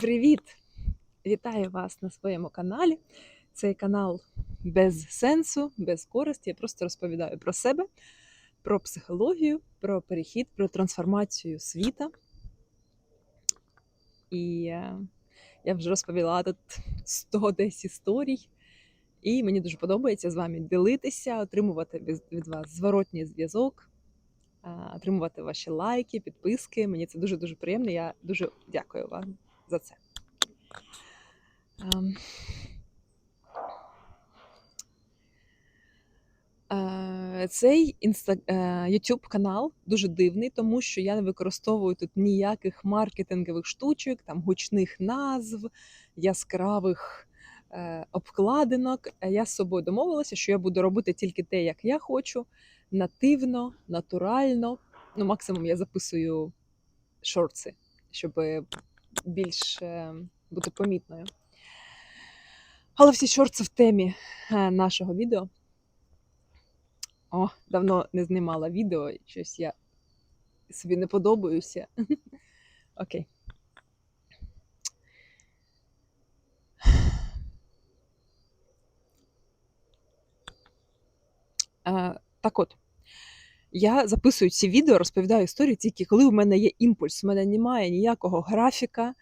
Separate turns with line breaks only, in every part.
Привіт! Вітаю вас на своєму каналі. Цей канал без сенсу, без користі. Я просто розповідаю про себе, про психологію, про перехід, про трансформацію світа. І е, я вже розповіла тут 100 десь історій. І мені дуже подобається з вами ділитися, отримувати від- вас зворотній зв'язок, отримувати ваші лайки, підписки. Мені це дуже дуже приємно. Я дуже дякую вам за це. Ем. Е, Цей інста... е, YouTube канал дуже дивний, тому що я не використовую тут ніяких маркетингових штучок, там гучних назв, яскравих е, обкладинок. Я з собою домовилася, що я буду робити тільки те, як я хочу, нативно, натурально. Ну, максимум я записую шорти, щоб більш е, бути помітною. Але всі шорти в темі е, нашого відео. О, давно не знімала відео, щось я собі не подобаюся. Окей. Е, так от, я записую ці відео, розповідаю історії тільки коли у мене є імпульс. У мене немає ніякого графіка,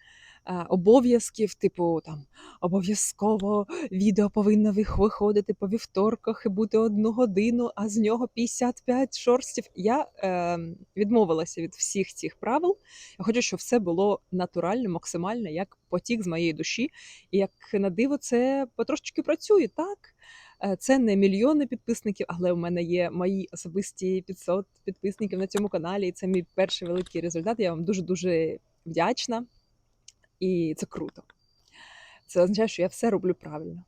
е, обов'язків, типу там обов'язково відео повинно виходити по вівторках і бути одну годину, а з нього 55 шорстів. Я е, відмовилася від всіх цих правил. Я хочу, щоб все було натурально, максимально, як потік з моєї душі. І як на диво, це потрошечки працює так. Е, Це не мільйони підписників, але у мене є мої особисті 500 підписників на цьому каналі. І це мій перший великий результат. Я вам дуже дуже вдячна. І це круто. Це означає, що я все роблю правильно.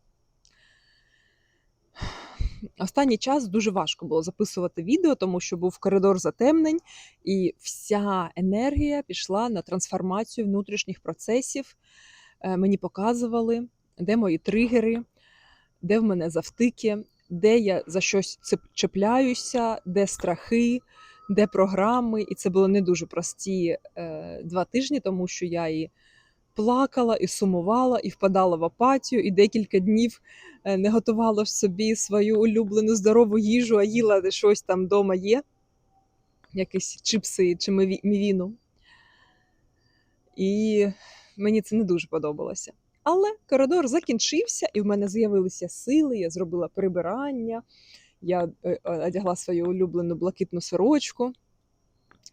Останній час дуже важко було записувати відео, тому що був коридор затемнень, і вся енергія пішла на трансформацію внутрішніх процесів. Е, Мені показували, де мої тригери, де в мене завтики, де я за щось чіпляюся, де страхи, де програми. І це були не дуже прості е, два тижні, тому що я і плакала, і сумувала, і впадала в апатію, і декілька днів е, не готувала собі свою улюблену здорову їжу, а їла щось там вдома є, якісь чипси чи мівіну. І мені це не дуже подобалося. Але коридор закінчився, і в мене з'явилися сили. Я зробила прибирання, я е, е, одягла свою улюблену блакитну сорочку.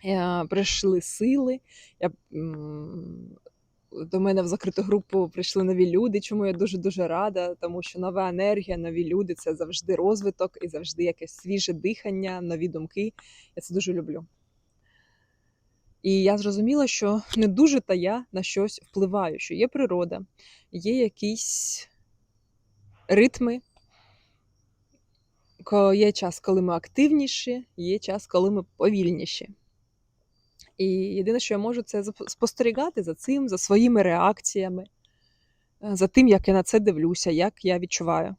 Е, Прийшли сили. Я, до мене в закриту групу прийшли нові люди, чому я дуже дуже рада, тому що нова енергія, нові люди це завжди розвиток і завжди якесь свіже дихання, нові думки. Я це дуже люблю. І я зрозуміла, що не дуже та я на щось впливаю, що є природа, є якісь ритми. Є час, коли ми активніші, є час, коли ми повільніші. І єдине, що я можу, це спостерігати за цим, за своїми реакціями, е, за тим, як я на це дивлюся, як я відчуваю.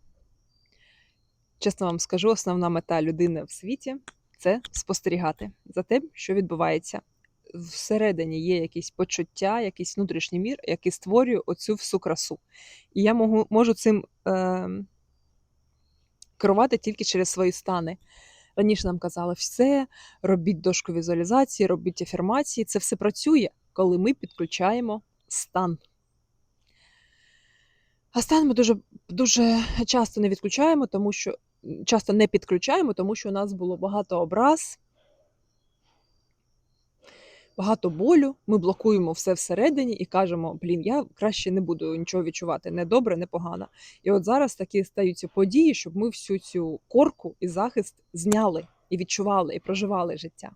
Чесно вам скажу, основна мета людини в світі це спостерігати за тим, що відбувається. Всередині є якісь почуття, якийсь внутрішній мір, який створює оцю всю красу. І я можу, можу цим е, керувати тільки через свої стани. Раніше нам казали, все, робіть дошку візуалізації, робіть афірмації. Це все працює, коли ми підключаємо стан. А стан ми дуже, дуже часто не відключаємо, тому що часто не підключаємо, тому що у нас було багато образ, багато болю. Ми блокуємо все всередині і кажемо: блін, я краще не буду нічого відчувати, не добре, не погано. І от зараз такі стаються події, щоб ми всю цю корку і захист зняли і відчували, і проживали життя.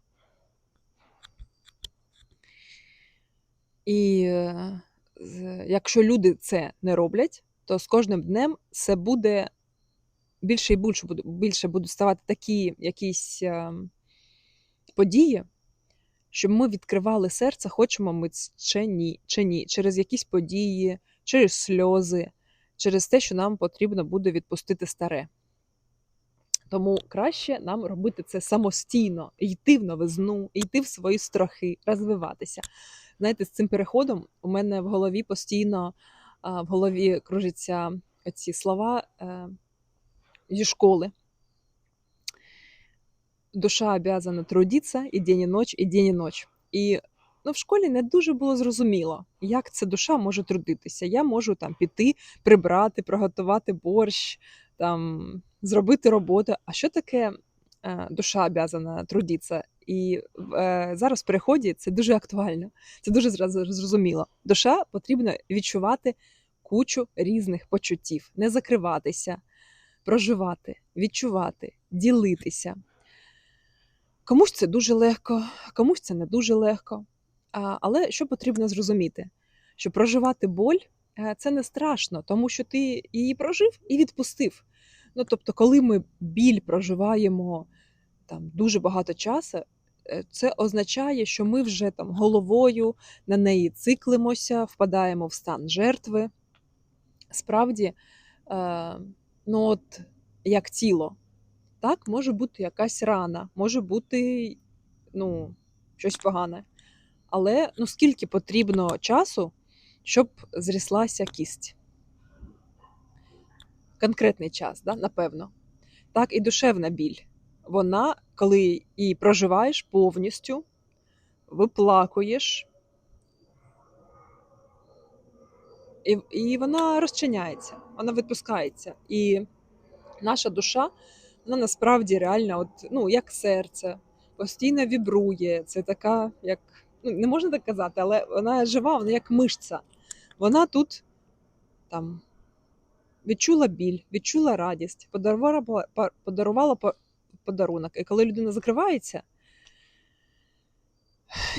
І якщо люди це не роблять, то з кожним днем це буде більше і більше, більше будуть ставати такі якісь е, події, щоб ми відкривали серце, хочемо ми чи ні, чи ні, через якісь події, через сльози, через те, що нам потрібно буде відпустити старе. Тому краще нам робити це самостійно, йти в новизну, йти в свої страхи, розвиватися. знаєте, з цим переходом у мене в голові постійно в голові кружаться ці слова е, зі школи. Душа обязана трудитися і день і ніч, і день і ніч. І ну, в школі не дуже було зрозуміло, як ця душа може трудитися. Я можу там піти, прибрати, приготувати борщ, там, зробити роботу. А що таке е, душа обязана трудитися? І е, зараз в переході це дуже актуально, це дуже зрозуміло. Душа потрібно відчувати кучу різних почуттів, не закриватися, проживати, відчувати, ділитися. Комусь це дуже легко, комусь це не дуже легко. Але що потрібно зрозуміти? Що проживати боль е, це не страшно, тому що ти її прожив і відпустив. Ну, тобто, коли ми біль проживаємо там дуже багато часу, е, це означає, що ми вже там головою на неї циклимося, впадаємо в стан жертви. Справді, е, ну от як тіло, так, може бути якась рана, може бути ну, щось погане. Але ну, скільки потрібно часу, щоб зріслася кість? Конкретний час, да, напевно. Так, і душевна біль. Вона, коли її проживаєш повністю, виплакуєш, і, і вона розчиняється, вона відпускається. І наша душа, вона насправді реально, от, ну, як серце, постійно вібрує. Це така, як ну, не можна так казати, але вона жива, вона як мишця. Вона тут там відчула біль, відчула радість, подарувала, подарувала подарунок. І коли людина закривається,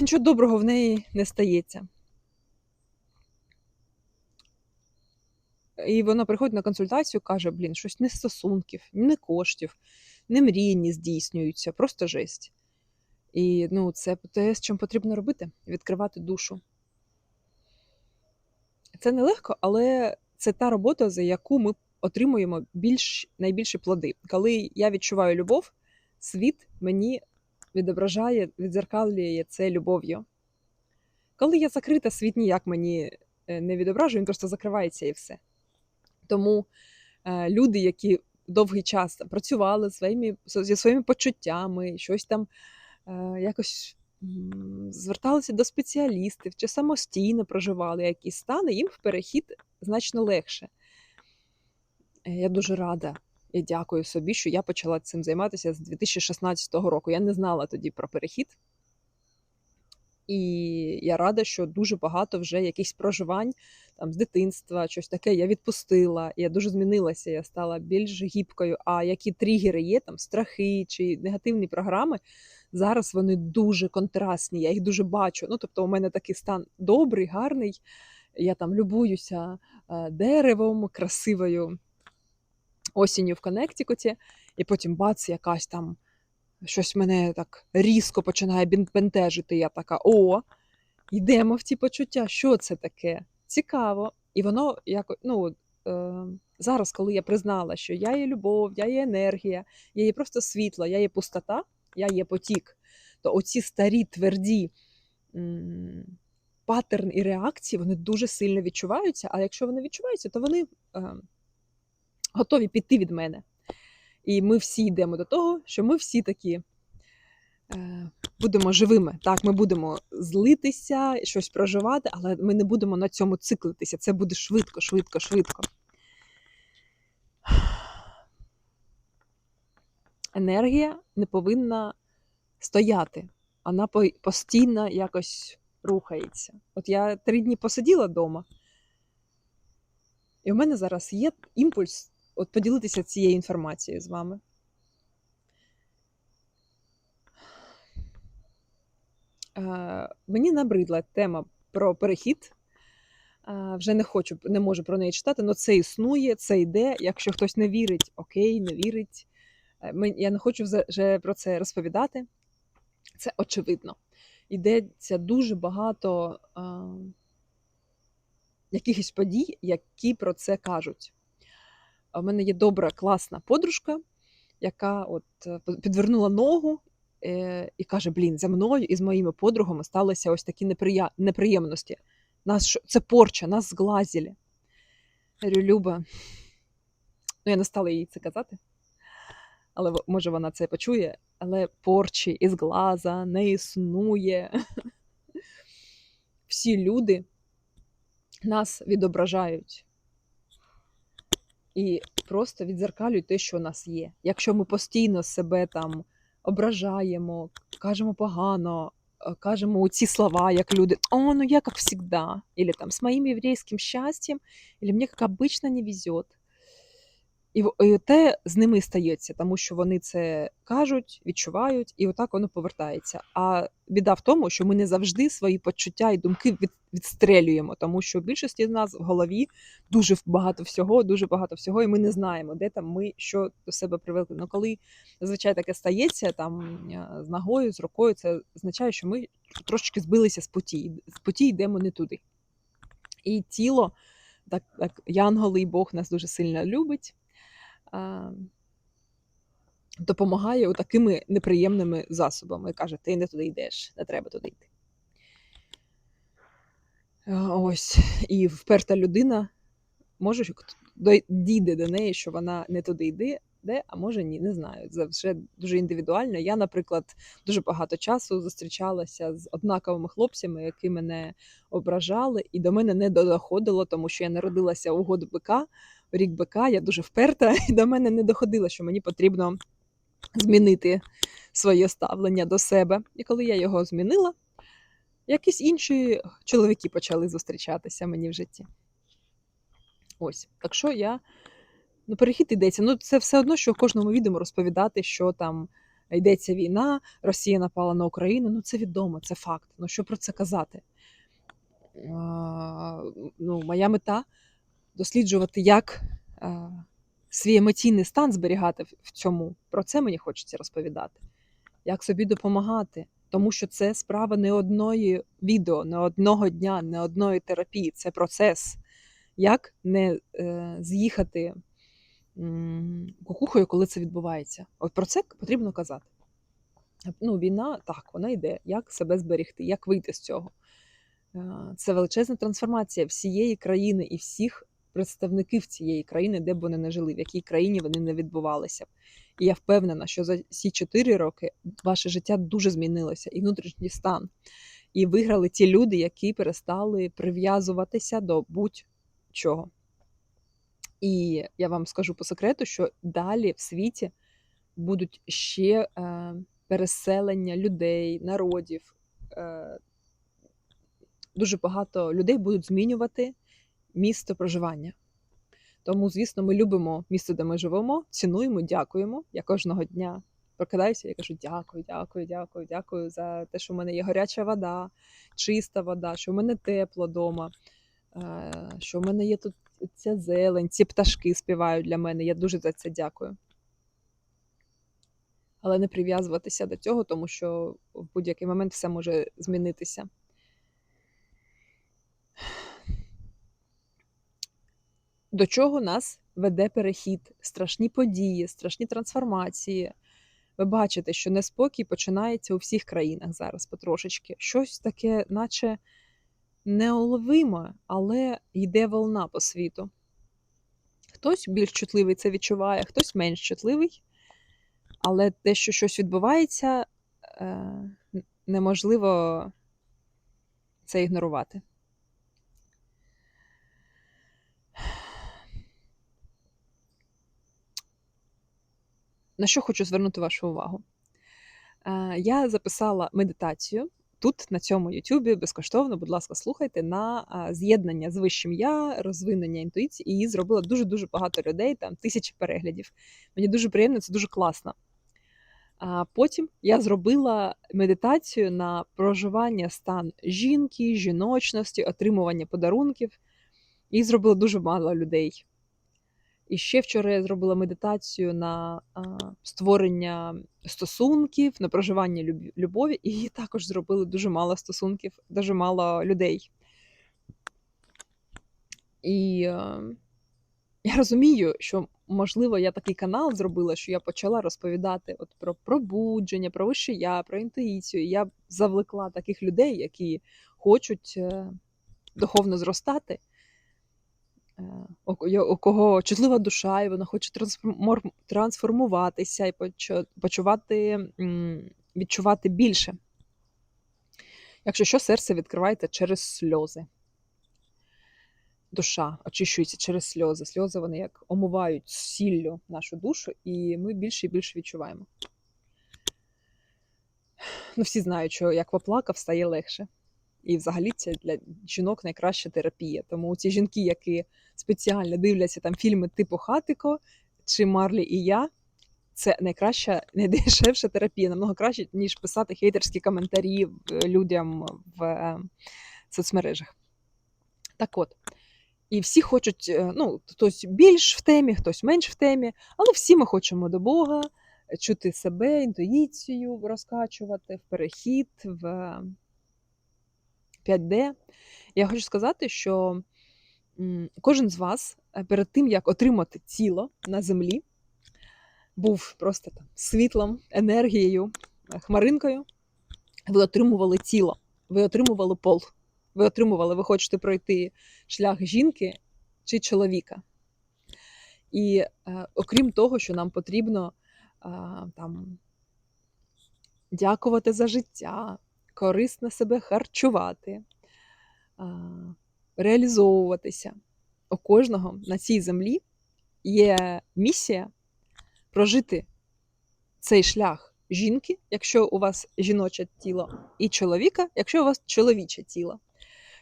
нічого доброго в неї не стається. І вона приходить на консультацію, каже: блін, щось не стосунків, не коштів, не мрії не здійснюються, просто жесть. І ну, це те, з чим потрібно робити відкривати душу. Це нелегко, але це та робота, за яку ми отримуємо більш, найбільші плоди. Коли я відчуваю любов, світ мені відображає, відзеркалює це любов'ю. Коли я закрита, світ ніяк мені е, не відображує, він просто закривається і все. Тому е, люди, які довгий час працювали своїми, зі своїми почуттями, щось там е, якось зверталися до спеціалістів чи самостійно проживали якісь стани, їм в перехід значно легше. Е, я дуже рада і дякую собі, що я почала цим займатися з 2016 року. Я не знала тоді про перехід. І я рада, що дуже багато вже якихось проживань там з дитинства, щось таке я відпустила. Я дуже змінилася, я стала більш гібкою. А які тригери є, там страхи чи негативні програми, зараз вони дуже контрастні, я їх дуже бачу. Ну, тобто, у мене такий стан добрий, гарний. Я там любуюся е, деревом, красивою осінню в Коннектикуті, і потім бац, якась там щось мене так різко починає бентежити. Я така: о, йдемо в ті почуття. Що це таке? Цікаво. І воно як, ну, е, зараз, коли я признала, що я є любов, я є енергія, я є просто світло, я є пустота, я є потік, то оці старі тверді. Паттерн і реакції вони дуже сильно відчуваються. А якщо вони відчуваються, то вони е, готові піти від мене. І ми всі йдемо до того, що ми всі такі е, будемо живими. Так, ми будемо злитися, щось проживати, але ми не будемо на цьому циклитися. Це буде швидко, швидко, швидко. Енергія не повинна стояти, вона постійно якось рухається. От я три дні посиділа вдома, і в мене зараз є імпульс от поділитися цією інформацією з вами. Е, мені набридла тема про перехід. Е, вже не хочу, не можу про неї читати, але це існує, це йде. Якщо хтось не вірить, окей, не вірить. Е, я не хочу вже про це розповідати. Це очевидно. Йдеться дуже багато якихось подій, які про це кажуть. У мене є добра, класна подружка, яка от підвернула ногу е, і каже: Блін, за мною і з моїми подругами сталися ось такі неприємності. Нас це порча, нас зглазили. Я говорю, Люба, ну я не стала їй це казати, але може вона це почує, але порчі із глаза не існує. Всі люди нас відображають і просто відзеркалюють те, що у нас є. Якщо ми постійно себе там ображаємо, кажемо погано, е, кажемо ці слова, як люди, о, ну я як завжди, або там з моїм єврейським щастям, або мені як обично не везет. І, і те з ними стається, тому що вони це кажуть, відчувають, і отак воно повертається. А біда в тому, що ми не завжди свої почуття і думки від, відстрелюємо, тому що в більшості з нас в голові дуже багато всього, дуже багато всього, і ми не знаємо, де там ми що до себе привикли. Ну коли зазвичай таке стається там е, з ногою, з рукою, це означає, що ми трошечки збилися з путі, з путі йдемо не туди. І тіло, так, так янголи і Бог нас дуже сильно любить. Допомагає такими неприємними засобами. Каже, ти не туди йдеш, не треба туди йти. Е, Ось. І вперта людина може дійде до неї, що вона не туди йде, де, а може ні, не знаю. Це вже дуже індивідуально. Я, наприклад, дуже багато часу зустрічалася з однаковими хлопцями, які мене ображали, і до мене не доходило, тому що я народилася у год бика, рік бика, я дуже вперта, і до мене не доходило, що мені потрібно змінити своє ставлення до себе. І коли я його змінила, якісь інші чоловіки почали зустрічатися мені в житті. Ось. Так що я. Ну, перехід йдеться. Ну, це все одно, що в кожному відео розповідати, що там йдеться війна, Росія напала на Україну. Ну, це відомо, це факт. Ну, що про це казати? А, ну, моя мета досліджувати, як а, свій емоційний стан зберігати в- цьому. Про це мені хочеться розповідати. Як собі допомагати. Тому що це справа не одної відео, не одного дня, не одної терапії. Це процес. Як не е, з'їхати кукухою, коли це відбувається. От про це потрібно казати. Ну, війна так, вона йде. Як себе зберегти, як вийти з цього? Е, Це величезна трансформація всієї країни і всіх представників цієї країни, де б вони не жили, в якій країні вони не відбувалися. І я впевнена, що за ці чотири роки ваше життя дуже змінилося, і внутрішній стан. І виграли ті люди, які перестали прив'язуватися до будь-чого. І я вам скажу по секрету, що далі в світі будуть ще е, переселення людей, народів. Е, дуже багато людей будуть змінювати місто проживання. Тому, звісно, ми любимо місце, де ми живемо, цінуємо, дякуємо. Я кожного дня прокидаюся і кажу: дякую, дякую, дякую, дякую за те, що в мене є гаряча вода, чиста вода, що в мене тепло вдома, що в мене є тут ця зелень, ці пташки співають для мене. Я дуже за це дякую. Але не прив'язуватися до цього, тому що в будь-який момент все може змінитися. До чого нас веде перехід, страшні події, страшні трансформації. Ви бачите, що неспокій починається у всіх країнах зараз потрошечки. Щось таке, наче неуловиме, але йде волна по світу. Хтось більш чутливий це відчуває, хтось менш чутливий, але те, що щось відбувається, е, неможливо це ігнорувати. На що хочу звернути вашу увагу? Е, Я записала медитацію тут, на цьому Ютубі, безкоштовно, будь ласка, слухайте на з'єднання з вищим я, розвинення інтуїції. І її зробило дуже-дуже багато людей, там тисячі переглядів. Мені дуже приємно, це дуже класно. А потім я зробила медитацію на проживання стан жінки, жіночності, отримування подарунків. Її зробило дуже мало людей. І ще вчора я зробила медитацію на а, створення стосунків, на проживання люб- любові, і її також зробили дуже мало стосунків, дуже мало людей. І е, я розумію, що можливо я такий канал зробила, що я почала розповідати от про пробудження, про вище я, про інтуїцію. Я завлекла таких людей, які хочуть е, духовно зростати, я- у кого чутлива душа, і вона хоче трансформуватися і почувати, відчувати більше. Якщо що, серце відкриваєте через сльози. Душа очищується через сльози. Сльози вони як омивають сіллю нашу душу, і ми більше і більше відчуваємо. Ну, всі знають, що як поплакав, стає легше. І взагалі це для жінок найкраща терапія. Тому ці жінки, які спеціально дивляться там фільми типу Хатико чи Марлі і я, це найкраща, найдешевша терапія, намного краще, ніж писати хейтерські коментарі е, людям в е, соцмережах. Так от. І всі хочуть, е, ну, хтось більш в темі, хтось менш в темі, але всі ми хочемо до Бога, чути себе, інтуїцію розкачувати, в перехід, в 5D. Я хочу сказати, що кожен з вас е, перед тим, як отримати тіло на землі, був просто там світлом, енергією, е, хмаринкою. Ви отримували тіло, ви отримували пол, ви отримували, ви хочете пройти шлях жінки чи чоловіка. І е, окрім того, що нам потрібно е, там, дякувати за життя, корисно себе харчувати, реалізовуватися. У кожного на цій землі є місія прожити цей шлях жінки, якщо у вас жіноче тіло, і чоловіка, якщо у вас чоловіче тіло.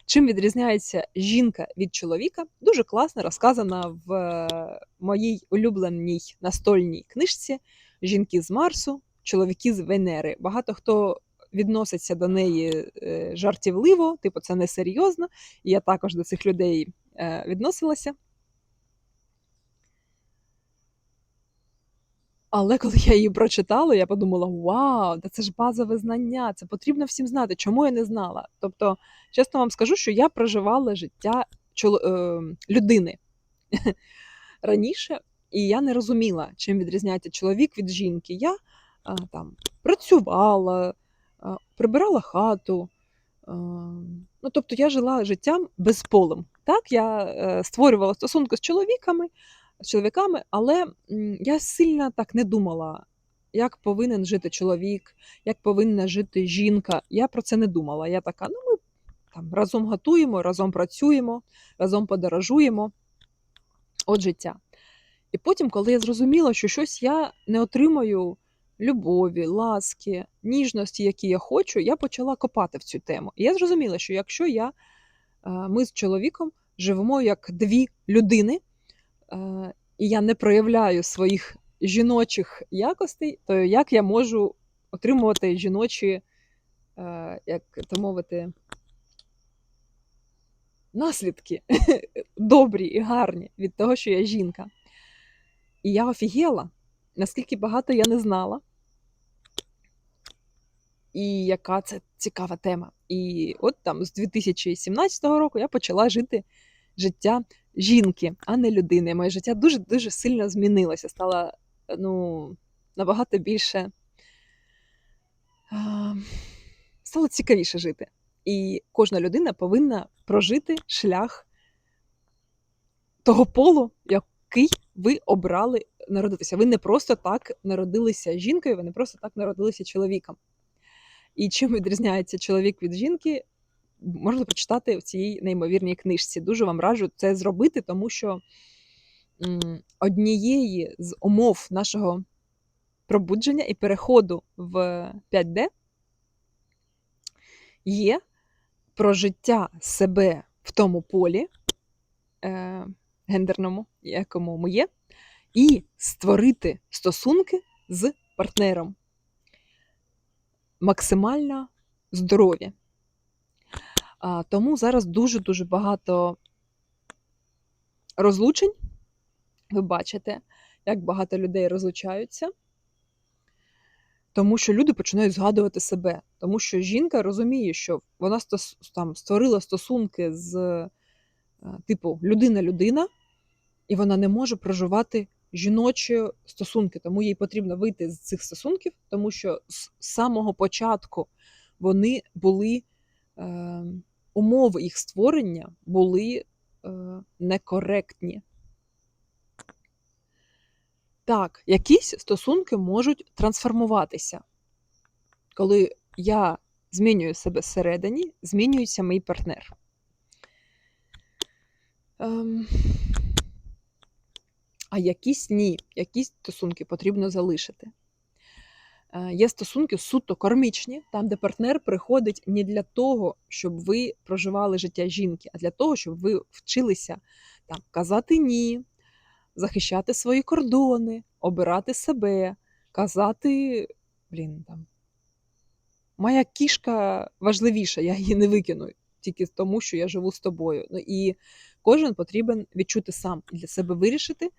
Чим відрізняється жінка від чоловіка, дуже класно розказано в е, моїй улюбленій настольній книжці Жінки з Марсу, чоловіки з Венери. Багато хто відноситься до неї е, жартівливо, типу, це несерйозно. І я також до цих людей е, відносилася. Але коли я її прочитала, я подумала: вау, та це ж базове знання, це потрібно всім знати. Чому я не знала? Тобто, чесно вам скажу, що я проживала життя е, людини раніше, і я не розуміла, чим відрізняється чоловік від жінки. Я там працювала, прибирала хату. Ну, тобто я жила життям безполим. Так, я е, створювала стосунки з чоловіками, з чоловіками, але я сильно так не думала, як повинен жити чоловік, як повинна жити жінка. Я про це не думала. Я така, ну ми там разом готуємо, разом працюємо, разом подорожуємо. От життя. І потім, коли я зрозуміла, що щось я не отримаю любові, ласки, ніжності, які я хочу, я почала копати в цю тему. І я зрозуміла, що якщо я, е, ми з чоловіком живемо як дві людини, е, і я не проявляю своїх жіночих якостей, то як я можу отримувати жіночі, е, як то мовити, наслідки добрі і гарні від того, що я жінка. І я офігела, наскільки багато я не знала. І яка це цікава тема. І от там з 2017 року я почала жити життя жінки, а не людини. Моє життя дуже дуже сильно змінилося. Стало ну, набагато більше стало цікавіше жити. І кожна людина повинна прожити шлях того полу, який ви обрали народитися. Ви не просто так народилися жінкою, ви не просто так народилися чоловіком. І чим відрізняється чоловік від жінки, можна почитати в цій неймовірній книжці. Дуже вам раджу це зробити, тому що однієї з умов нашого пробудження і переходу в 5D є прожиття себе в тому полі е, гендерному, якому ми є, і створити стосунки з партнером максимально здорові. Тому зараз дуже-дуже багато розлучень. Ви бачите, як багато людей розлучаються, тому що люди починають згадувати себе. Тому що жінка розуміє, що вона там, створила стосунки з е, типу людина-людина, і вона не може проживати жіночі стосунки, тому їй потрібно вийти з цих стосунків, тому що з самого початку вони були е, умови їх створення були е, некоректні. Так, якісь стосунки можуть трансформуватися. Коли я змінюю себе всередині, змінюється мій партнер. Ем... А якісь ні, якісь стосунки потрібно залишити. Е, Є стосунки суто кармічні, там, де партнер приходить не для того, щоб ви проживали життя жінки, а для того, щоб ви вчилися там, казати ні, захищати свої кордони, обирати себе, казати, блін, там, моя кішка важливіша, я її не викину тільки тому, що я живу з тобою. Ну, і кожен потрібен відчути сам для себе вирішити,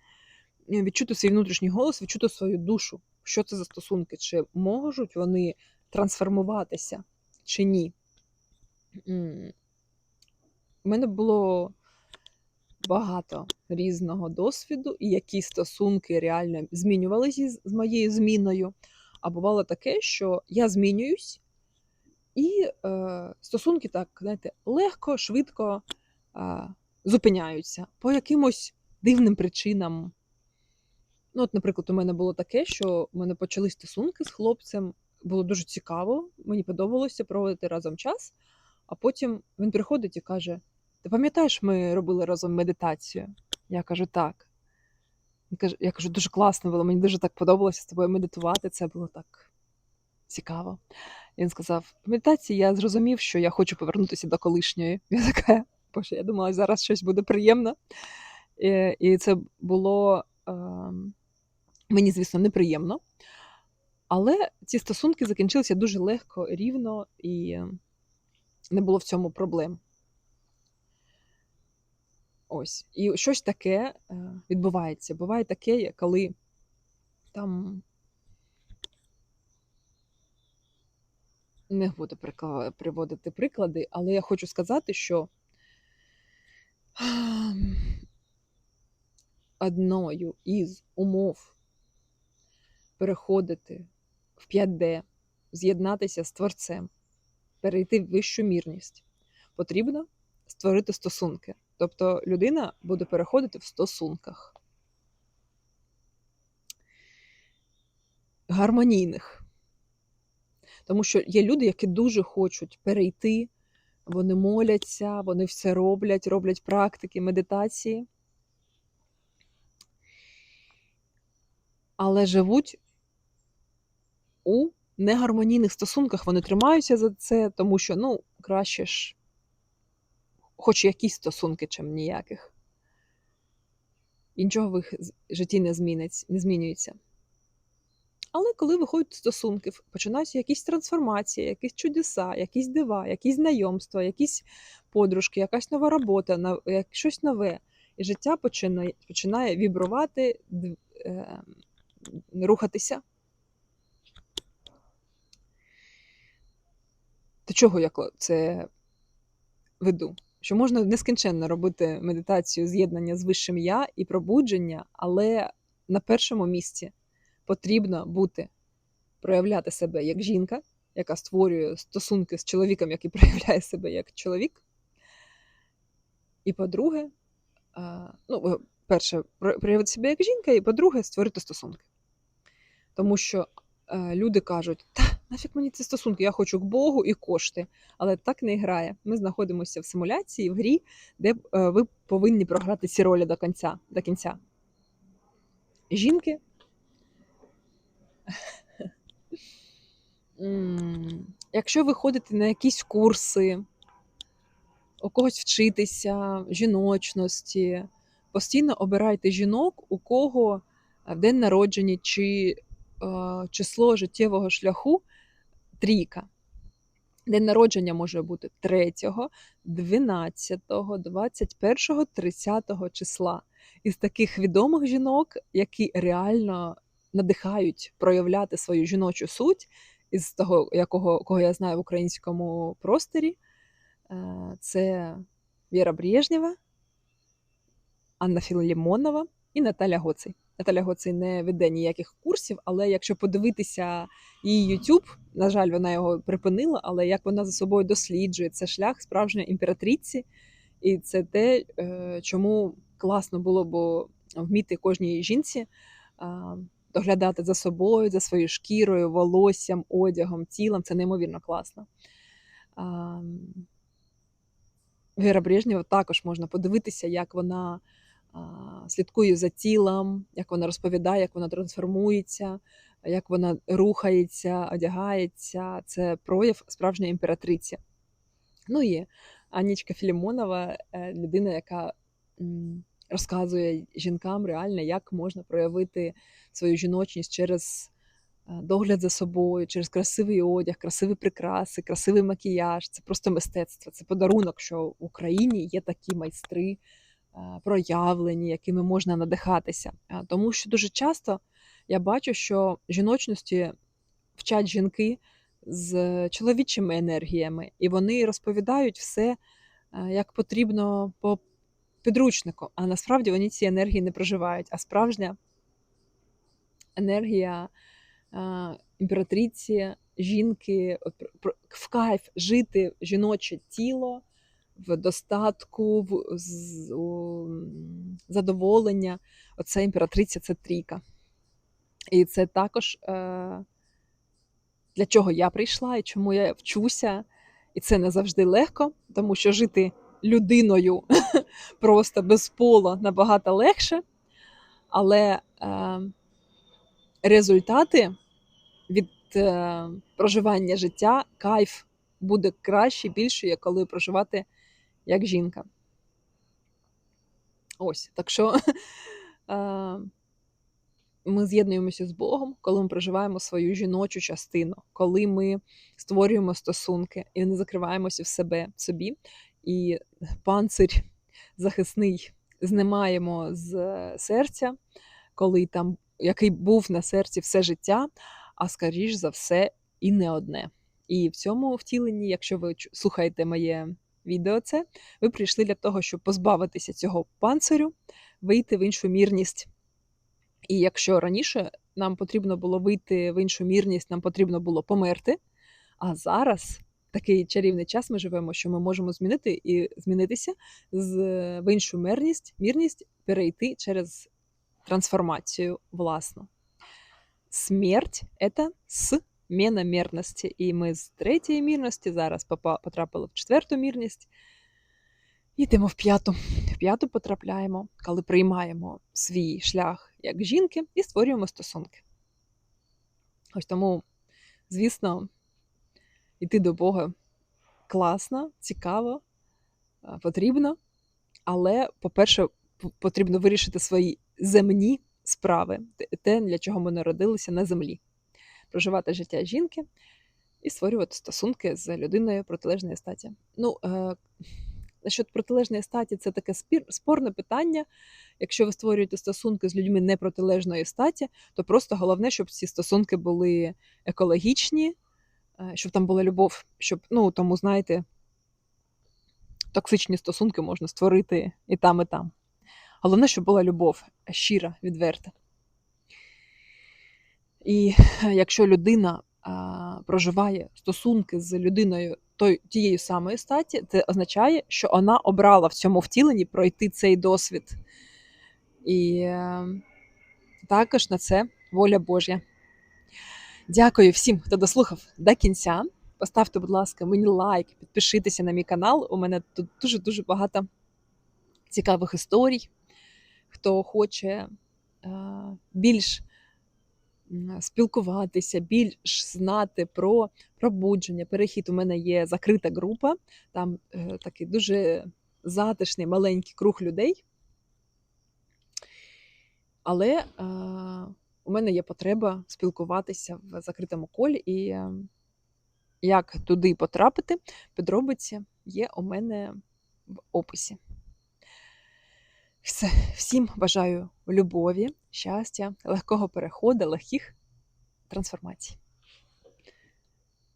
відчути свій внутрішній голос, відчути свою душу. Що це за стосунки? Чи можуть вони трансформуватися, чи ні? У мене було багато різного досвіду, і які стосунки реально змінювалися з з моєю зміною. А бувало таке, що я змінююсь, і е, стосунки так, знаєте, легко, швидко е, зупиняються по якимось дивним причинам. Ну, от, наприклад, у мене було таке, що у мене почали стосунки з хлопцем. Було дуже цікаво, мені подобалося проводити разом час. А потім він приходить і каже: Ти пам'ятаєш, ми робили разом медитацію? Я кажу, так. Я кажу, дуже класно було, мені дуже так подобалося з тобою медитувати. Це було так цікаво. Він сказав: в медитації я зрозумів, що я хочу повернутися до колишньої. Я така, боже, я думала, зараз щось буде приємно. І, і це було. Е, Мені, звісно, неприємно. Але ці стосунки закінчилися дуже легко, рівно, і не було в цьому проблем. Ось. І щось таке е, відбувається. Буває таке, коли там не буду приводити приклади, але я хочу сказати, що одною із умов переходити в 5D, з'єднатися з творцем, перейти в вищу мірність, потрібно створити стосунки. Тобто людина буде переходити в стосунках гармонійних. Тому що є люди, які дуже хочуть перейти, вони моляться, вони все роблять, роблять практики, медитації. Але живуть у негармонійних стосунках. Вони тримаються за це, тому що ну, краще ж, хоч якісь стосунки, чим ніяких. І нічого в їх житті не, не змінюється. Але коли виходять стосунки, починаються якісь трансформації, якісь чудеса, якісь дива, якісь знайомства, якісь подружки, якась нова робота, щось нове. І життя починає, починає вібрувати, е, рухатися. До чого я це веду? Що можна нескінченно робити медитацію з'єднання з вищим я і пробудження, але на першому місці потрібно бути, проявляти себе як жінка, яка створює стосунки з чоловіком, який проявляє себе як чоловік. І по-друге, ну, е, перше, проявити себе як жінка, і по-друге, створити стосунки. Тому що е, люди кажуть, та нафіг мені ці стосунки, я хочу к Богу і кошти. Але так не грає. Ми знаходимося в симуляції, в грі, де е, ви повинні програти ці ролі до кінця. До кінця. Жінки. Якщо ви ходите на якісь курси, у когось вчитися, жіночності, постійно обирайте жінок, у кого день народження чи е, число життєвого шляху трійка. День народження може бути 3, 12, 21, 30 числа. Із таких відомих жінок, які реально надихають проявляти свою жіночу суть, із того, якого, кого я знаю в українському просторі, е, це Віра Брежнєва, Анна Філімонова і Наталя Гоцей. Наталя Гоцей не веде ніяких курсів, але якщо подивитися її YouTube, на жаль, вона його припинила, але як вона за собою досліджує, це шлях справжньої імператриці, і це те, е, чому класно було б вміти кожній жінці доглядати за собою, за своєю шкірою, волоссям, одягом, тілом. Це неймовірно класно. Віра Брежнєва також можна подивитися, як вона а, слідкує за тілом, як вона розповідає, як вона трансформується, як вона рухається, одягається. Це прояв справжньої імператриці. Ну і Анічка Філімонова, е, людина, яка розказує жінкам реально, як можна проявити свою жіночність через е, догляд за собою, через красивий одяг, красиві прикраси, красивий макіяж. Це просто мистецтво, це подарунок, що в Україні є такі майстри проявлені, якими можна надихатися. Е, Тому що дуже часто я бачу, що жіночності вчать жінки з чоловічими енергіями, і вони розповідають все е, як потрібно по підручнику. А насправді вони ці енергії не проживають. А справжня енергія е, імператриці, жінки, в кайф жити жіноче тіло в достатку, в задоволення. Оце імператриця, це трійка. І це також е, для чого я прийшла і чому я вчуся. І це не завжди легко, тому що жити людиною просто без пола набагато легше. Але е, результати від е, проживання життя, кайф буде краще, більше, як коли проживати як жінка. Ось, так що е, ми з'єднуємося з Богом, коли ми проживаємо свою жіночу частину, коли ми створюємо стосунки і не закриваємося в себе собі, і панцир захисний знімаємо з серця, коли там який був на серці все життя, а скоріш за все, і не одне. І в цьому втіленні, якщо ви слухаєте моє відео, це ви прийшли для того, щоб позбавитися цього панцирю, вийти в іншу мірність. І якщо раніше нам потрібно було вийти в іншу мірність, нам потрібно було померти. А зараз такий чарівний час ми живемо, що ми можемо змінити і змінитися з в іншу мирність, мірність перейти через трансформацію власну. Смерть це зміна мірності. І ми з третьої мірності зараз потрапили в четверту мірність. Йдемо в п'яту. В п'яту потрапляємо, коли приймаємо свій шлях як жінки і створюємо стосунки. Ось тому, звісно, йти до Бога класно, цікаво, потрібно. Але, по-перше, потрібно вирішити свої земні справи, те, для чого ми народилися на землі. Проживати життя жінки і створювати стосунки з людиною протилежної статі. Ну, е, насчет протилежної статі це таке спір, спорне питання. Якщо ви створюєте стосунки з людьми непротилежної статі, то просто головне, щоб ці стосунки були екологічні, е, щоб там була любов, щоб, ну, тому, знаєте, токсичні стосунки можна створити і там, і там. Головне, щоб була любов щира, відверта. І е, якщо людина проживає стосунки з людиною той, тієї самої статі, це означає, що вона обрала в цьому втіленні пройти цей досвід. І е, також на це воля Божя. Дякую всім, хто дослухав до кінця. Поставте, будь ласка, мені лайк, підпишіться на мій канал. У мене тут дуже-дуже багато цікавих історій. Хто хоче е, більш спілкуватися, більш знати про пробудження, перехід. У мене є закрита група, там е, такий дуже затишний маленький круг людей. Але е, у мене є потреба спілкуватися в закритому колі, і е, як туди потрапити, подробиці є у мене в описі. Все, всім бажаю любові, щастя, легкого переходу, легких трансформацій.